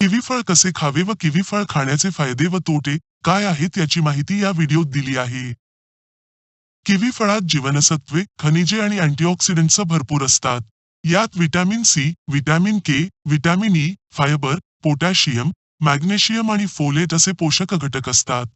Kiwi फळ कसे खावे व किवी फळ खाण्याचे फायदे व तोटे काय आहेत याची माहिती या व्हिडिओत दिली आहे. किवी फळात जीवनसत्वे खनिजे आणि अँटीऑक्सिडंट्स भरपूर असतात. यात vitamin C vitamin K vitamin E fibre potassium magnesium आणि फोलेट असे पोषक घटक असतात.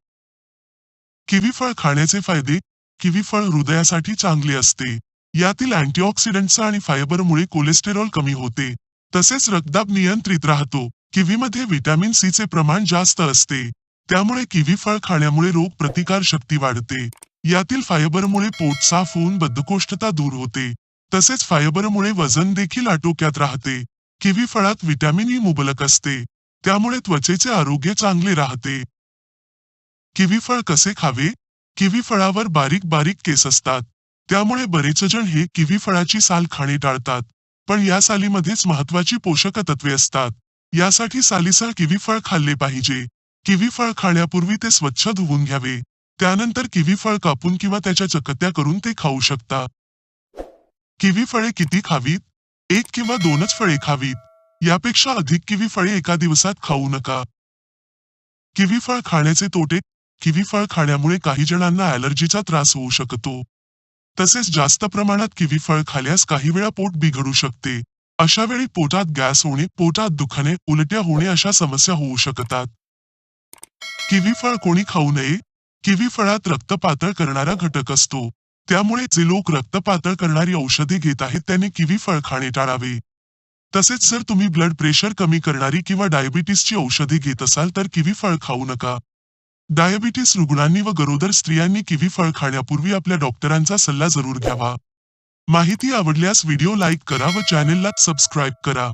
किवी फळ खाण्याचे फायदे किवी फळ हृदयासाठी चांगले असते. यातील अँटीऑक्सिडंट्स आणि फायबरमुळे कोलेस्टेरॉल कमी होते. तसेच रक्तदाब नियंत्रित राहतो. किवीमध्ये व्हिटॅमिन सी चे प्रमाण जास्त असते. त्यामुळे किवी फळ खाण्यामुळे रोग प्रतिकार शक्ती वाढते. यातील फायबरमुळे पोट साफ होऊन बद्धकोष्ठता दूर होते. तसेच फायबरमुळे वजन देखील आटोक्यात राहते. किवी फळात व्हिटॅमिन ई मुबलक असते. त्यामुळे त्वचेचे आरोग्य चांगले राहते. किवी फळ कसे खावे? किवी फळावर बारीक बारीक केस असतात. त्यामुळे बरेच जण हे किवी फळाची साल खाणे टाळतात. पण या सालीमध्येच महत्वाची पोषक तत्वे असतात. यासाठी सालीसह किवी फळ खाल्ले पाहिजे. किवी फळ खाण्यापूर्वी ते स्वच्छ धुवून घ्यावे. त्यानंतर किवी फळ कापून किंवा त्याच्या चकत्या करून ते खाऊ शकता. किवी फळे किती खावीत? एक किंवा दोनच फळे खावीत. यापेक्षा अधिक किवी फळे एका दिवसात खाऊ नका. किवी फळ खाण्याचे तोटे किवी फळ खाण्यामुळे काही जणांना ॲलर्जीचा त्रास होऊ शकतो. तसेच जास्त प्रमाणात किवी फळ खाल्यास काही वेळा पोट बिघडू शकते. अशा वेळी पोटात गॅस होणे पोटात दुखणे उलट्या होणे अशा समस्या होऊ शकतात. किवी फळ कोणी खाऊ नये? किवी फळात रक्त पातळ करणारा घटक असतो. त्यामुळे जे लोक रक्त पातळ करणारी औषधे घेत आहेत त्यांनी किवी फळ खाणे टाळावे. तसेच जर तुम्ही ब्लड प्रेशर कमी करणारी किंवा डायबिटीसची औषधे घेत असाल तर किवी फळ खाऊ नका. डायबिटीस रुग्णांनी व गरोदर स्त्रियांनी किवी फळ खाण्यापूर्वी आपल्या डॉक्टरांचा सल्ला जरूर घ्यावा. माहिती आवडल्यास व्हिडिओ लाईक करा व चॅनेलला सबस्क्राईब करा.